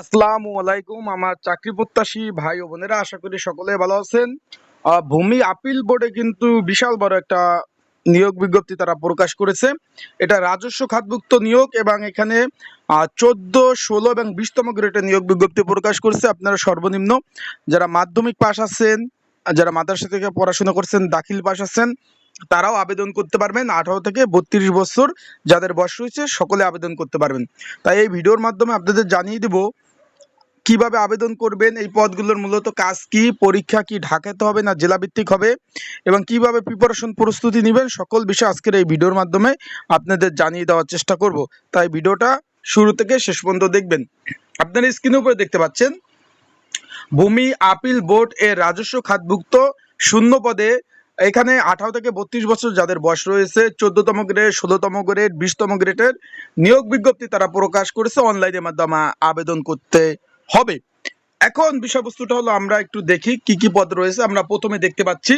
আসসালামু আলাইকুম, আমার চাকরি প্রত্যাশী ভাই ও বোনেরা, আশা করি সকলে ভালো আছেন। ভূমি আপিল বোর্ডে কিন্তু বিশাল বড় একটা নিয়োগ বিজ্ঞপ্তি তারা প্রকাশ করেছে। এটা রাজস্ব খাতভুক্ত নিয়োগ এবং এখানে চোদ্দ, ষোলো এবং বিশতম গ্রেডের নিয়োগ বিজ্ঞপ্তি প্রকাশ করেছে। আপনারা সর্বনিম্ন যারা মাধ্যমিক পাশ আছেন যারা মাদ্রাসা থেকে পড়াশোনা করছেন, দাখিল পাশ আছেন, তারাও আবেদন করতে পারবেন। আঠারো থেকে বত্রিশ বছর যাদের বয়স রয়েছে, সকলে আবেদন করতে পারবেন। তাই এই ভিডিওর মাধ্যমে আপনাদের জানিয়ে দেব কীভাবে আবেদন করবেন? এই পদগুলোর মূলত কাজ কি? পরীক্ষা কি? ঢাকাতে হবে না জেলা ভিত্তিক হবে? এবং কীভাবে প্রিপারেশন প্রস্তুতি নেবেন? সকল বিষয় আজকের এই ভিডিওর মাধ্যমে আপনাদের জানিয়ে দেওয়ার চেষ্টা করব। তাই ভিডিওটা শুরু থেকে শেষ পর্যন্ত দেখবেন। আপনারা স্ক্রিনের উপরে দেখতে পাচ্ছেন, ভূমি আপিল বোর্ড এর রাজস্ব খাতভুক্ত শূন্য পদে এখানে আঠারো থেকে বত্রিশ বছর যাদের বয়স রয়েছে, চোদ্দতম গ্রেড ষোলোতম গ্রেড বিশতম গ্রেডের নিয়োগ বিজ্ঞপ্তি তারা প্রকাশ করেছে। অনলাইনের মাধ্যমে আবেদন করতে হবে। এখন বিষয়বস্তুটা হলো, আমরা একটু দেখি কি কি পদ রয়েছে। আমরা প্রথমে দেখতে পাচ্ছি,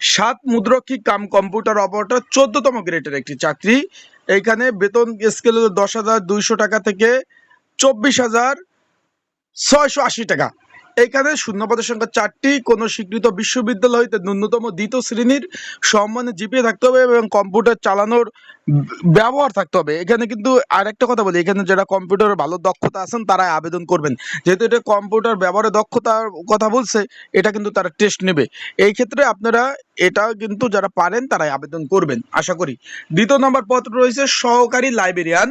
সাত মুদ্রক্ষী কাম কম্পিউটার অপারেটর, চোদ্দতম গ্রেডের একটি চাকরি। এইখানে বেতন স্কেল দশ হাজার দুইশো টাকা থেকে চব্বিশ হাজার ছয়শো আশি টাকা। এইখানে শূন্যপদের সংখ্যা চারটি। কোনো স্বীকৃত বিশ্ববিদ্যালয় হইতে ন্যূনতম দ্বিতীয় শ্রেণির সম্মানে জিপিএ থাকতে হবে এবং কম্পিউটার চালানোর ব্যবহার থাকতে হবে। এখানে কিন্তু আরেকটা কথা বলি, এখানে যারা কম্পিউটারের ভালো দক্ষতা আছেন, তারাই আবেদন করবেন। যেহেতু এটা কম্পিউটার ব্যবহারের দক্ষতার কথা বলছে, এটা কিন্তু তারা টেস্ট নেবে। এই ক্ষেত্রে আপনারা এটা কিন্তু যারা পারেন, তারাই আবেদন করবেন, আশা করি। দ্বিতীয় নম্বর পত্র রয়েছে সহকারী লাইব্রেরিয়ান।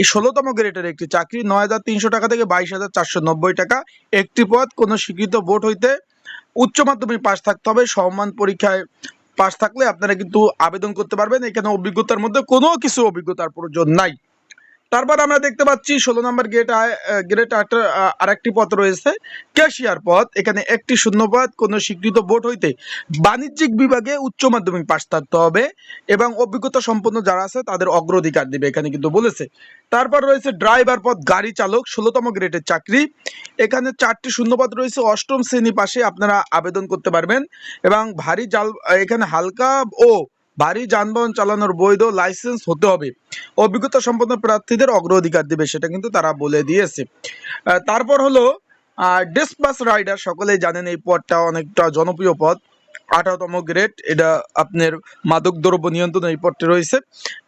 এই ষোলোতম গ্রেডের একটি চাকরি নয় হাজার তিনশো টাকা থেকে বাইশ হাজার চারশো নব্বই টাকা। একটি পদ, কোনো স্বীকৃত বোর্ড হইতে উচ্চ মাধ্যমিক পাশ থাকতে হবে। সম্মান পরীক্ষায় পাশ থাকলে আপনারা কিন্তু আবেদন করতে পারবেন। এখানে অভিজ্ঞতার মধ্যে কোনো কিছু অভিজ্ঞতার প্রয়োজন নাই। তারপর আমরা দেখতে পাচ্ছি ষোলো নম্বর গেট গ্রেড আরেকটি পথ রয়েছে। ক্যাশিয়ার পথ, এখানে একটি শূন্য পদ কোনো স্বীকৃত বোর্ড হইতে বাণিজ্যিক বিভাগে উচ্চ মাধ্যমিক পাশ থাকতে হবে এবং অভিজ্ঞতা সম্পন্ন যারা আছে তাদের অগ্রাধিকার দিবে, এখানে কিন্তু বলেছে। তারপর রয়েছে ড্রাইভার পদ গাড়ি চালক, ষোলোতম গ্রেডের চাকরি। এখানে চারটি শূন্যপদ রয়েছে, অষ্টম শ্রেণি পাশে আপনারা আবেদন করতে পারবেন এবং ভারী জাল, এখানে হালকা ও ভারী যানবাহন চালানোর বৈধ লাইসেন্স হতে হবে। অভিজ্ঞতা সম্পন্ন প্রার্থীদের অগ্রাধিকার দিবে, সেটা কিন্তু তারা বলে দিয়েছে। তারপর হলো ডেসপাস রাইডার সকলেই জানেন এই পদটা অনেকটা জনপ্রিয় পদ আঠারোতম গ্রেড এটা আপনার মাদক দ্রব্য নিয়ন্ত্রণ এই পদটি রয়েছে।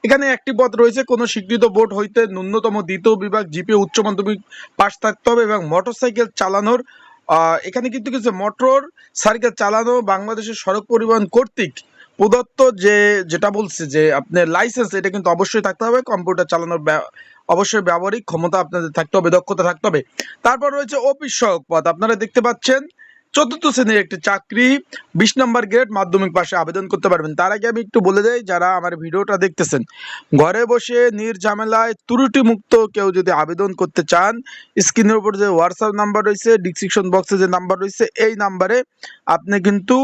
এখানে একটি পদ রয়েছে, কোনো স্বীকৃত বোর্ড হইতে ন্যূনতম দ্বিতীয় বিভাগ জিপি উচ্চ মাধ্যমিক পাশ থাকতে হবে এবং মোটরসাইকেল চালানোর এখানে কিন্তু কিছু মোটর সাইকেল চালানো বাংলাদেশের সড়ক পরিবহন কর্তৃক প্রদত্ত যে, যেটা বলছে যে আপনার লাইসেন্স এটা কিন্তু অবশ্যই থাকতে হবে। কম্পিউটার চালানোর অবশ্যই ব্যবহারিক ক্ষমতা আপনাদের থাকতে হবে, দক্ষতা থাকতে হবে। তারপর রয়েছে অফিস সহায়ক পদ আপনারা দেখতে পাচ্ছেন, চতুর্থ শ্রেণির একটি চাকরি, বিশ নম্বর গ্রেড মাধ্যমিক পাশে আবেদন করতে পারবেন। তার আগে আমি একটু বলে দেই, যারা আমার ভিডিওটা দেখতেছেন, ঘরে বসে নির্ঝামেলায় ত্রুটি মুক্ত কেউ যদি আবেদন করতে চান, স্ক্রিনের উপর যে হোয়াটসঅ্যাপ নাম্বার রয়েছে ডিসক্রিপশন বক্সে যে নাম্বার রয়েছে, এই নাম্বারে আপনি কিন্তু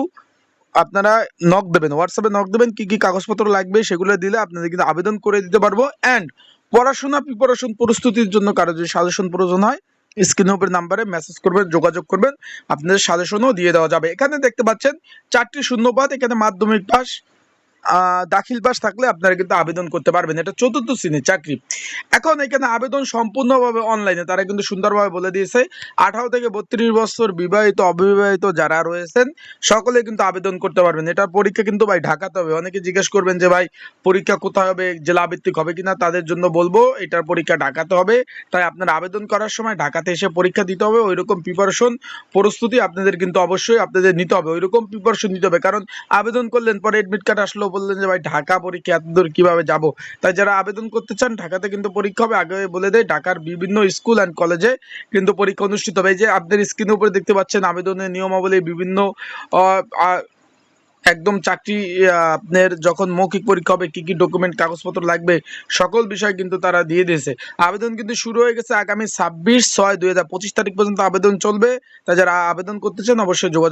আপনারা নক দেবেন হোয়াটসঅ্যাপে নক দেবেন, কি কি কাগজপত্র লাগবে সেগুলো দিলে আপনাদের কিন্তু আবেদন করে দিতে পারব। অ্যান্ড পড়াশোনা, প্রিপারেশন প্রস্তুতির জন্য কারও যদি সাজেশন প্রয়োজন হয় স্ক্রিন উপর নাম্বারে মেসেজ করবেন, যোগাযোগ করবেন, আপনাদের সাজেশনও দিয়ে দেওয়া যাবে। এখানে দেখতে পাচ্ছেন, চারটি শূন্যপাত এখানে মাধ্যমিক পাস দাখিল পাস থাকলে আপনারা কিন্তু আবেদন করতে পারবেন। এটা চতুর্থ শ্রেণির চাকরি। এখন এখানে আবেদন সম্পূর্ণভাবে অনলাইনে তারা কিন্তু সুন্দরভাবে বলে দিয়েছে, আঠারো থেকে বত্রিশ বছর বিবাহিত, অবিবাহিত যারা রয়েছেন, সকলে কিন্তু আবেদন করতে পারবেন। এটার পরীক্ষা কিন্তু ভাই ঢাকাতে হবে। অনেকে জিজ্ঞেস করবেন যে ভাই, পরীক্ষা কোথায় হবে, জেলা ভিত্তিক হবে কিনা, তাদের জন্য বলব, এটার পরীক্ষা ঢাকাতে হবে। তাই আপনার আবেদন করার সময় ঢাকাতে এসে পরীক্ষা দিতে হবে। ওই রকম প্রিপারেশন প্রস্তুতি আপনাদের কিন্তু অবশ্যই আপনাদের নিতে হবে। ওই রকম প্রিপারেশন নিতে হবে। কারণ আবেদন করলেন, পরে এডমিট কার্ড আসলো বললেন যে, ভাই, ঢাকা পরীক্ষা এত দূর কীভাবে যাব? তাই যারা আবেদন করতে চান, ঢাকাতে কিন্তু পরীক্ষা হবে। আগে বলে দেয় ঢাকার বিভিন্ন স্কুল অ্যান্ড কলেজে কিন্তু পরীক্ষা অনুষ্ঠিত হবে। যে আপনাদের স্ক্রিনের উপরে দেখতে পাচ্ছেন, আবেদনের নিয়মাবলী, বিভিন্ন একদম চাকরি আপনার যখন মৌখিক পরীক্ষা হবে, কি কি ডকুমেন্ট কাগজপত্র লাগবে, সকল বিষয় কিন্তু তারা দিয়ে দিয়েছে। আবেদন কিন্তু শুরু হয়ে গেছে আগামী ছাব্বিশ ছয় দুই তারিখ পর্যন্ত আবেদন চলবে। তা যারা আবেদন করতে চান, অবশ্যই যোগাযোগ